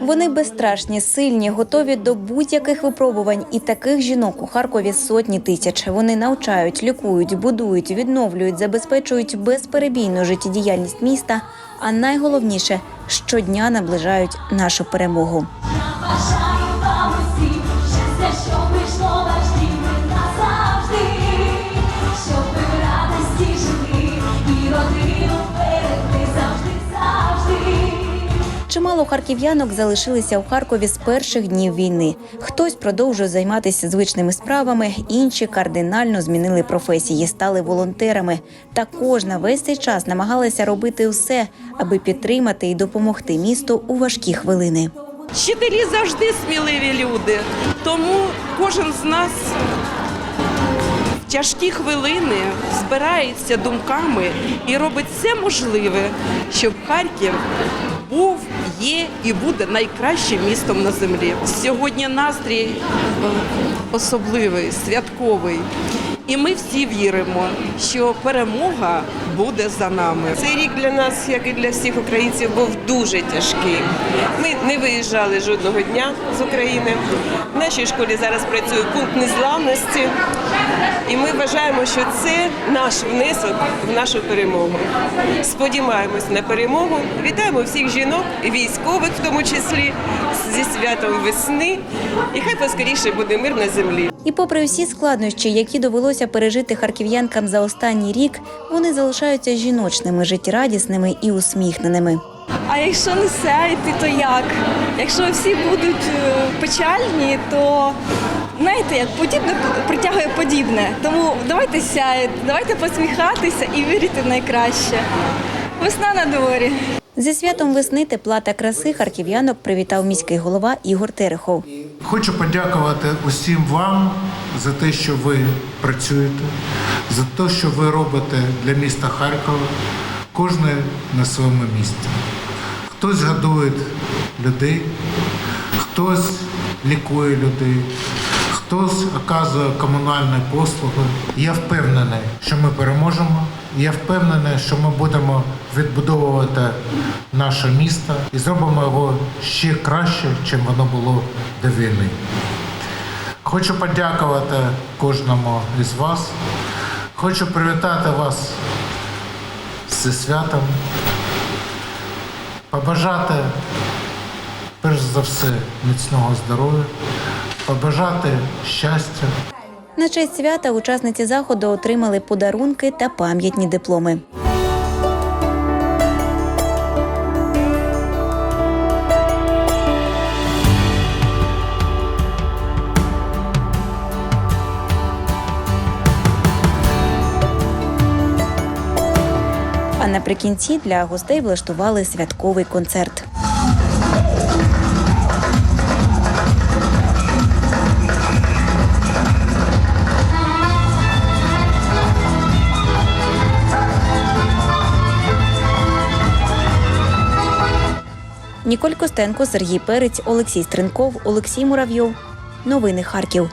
Вони безстрашні, сильні, готові до будь-яких випробувань. І таких жінок у Харкові сотні тисяч. Вони навчають, лікують, будують, відновлюють, забезпечують безперебійну життєдіяльність міста. А найголовніше щодня наближають нашу перемогу. Чимало харків'янок залишилися у Харкові з перших днів війни. Хтось продовжує займатися звичними справами, інші кардинально змінили професії, стали волонтерами. Та кожна весь цей час намагалася робити все, аби підтримати і допомогти місту у важкі хвилини. Вчителі завжди сміливі люди, тому кожен з нас тяжкі хвилини збирається думками і робить все можливе, щоб Харків був, є і буде найкращим містом на землі. Сьогодні настрій е, особливий, святковий. І ми всі віримо, що перемога буде за нами. Цей рік для нас, як і для всіх українців, був дуже тяжкий. Ми не виїжджали жодного дня з України. В нашій школі зараз працює пункт незламності, і ми вважаємо, що це наш внесок в нашу перемогу. Сподіваємось на перемогу. Вітаємо всіх жінок, військових, в тому числі, зі святом весни. І хай поскоріше буде мир на землі. І попри всі складнощі, які довелося пережити харків'янкам за останній рік, вони залишаються жіночними, життєрадісними і усміхненими. А якщо не сяяти, то як? Якщо всі будуть е, печальні, то знаєте, як подібне притягує подібне. Тому давайте сяяти, давайте посміхатися і вірити в найкраще. Весна на дворі. Зі святом весни тепла та краси харків'янок привітав міський голова Ігор Терехов. Хочу подякувати усім вам за те, що ви працюєте, за те, що ви робите для міста Харкова, кожне на своєму місці. Хтось годує людей, хтось лікує людей, хтось оказує комунальні послуги. Я впевнений, що ми переможемо. Я впевнений, що ми будемо відбудовувати наше місто і зробимо його ще краще, чим воно було до війни. Хочу подякувати кожному із вас. Хочу привітати вас зі святом, побажати перш за все міцного здоров'я, побажати щастя. На честь свята учасниці заходу отримали подарунки та пам'ятні дипломи. А наприкінці для гостей влаштували святковий концерт. Ніколь Костенко, Сергій Перець, Олексій Стринков, Олексій Муравйов. Новини Харків.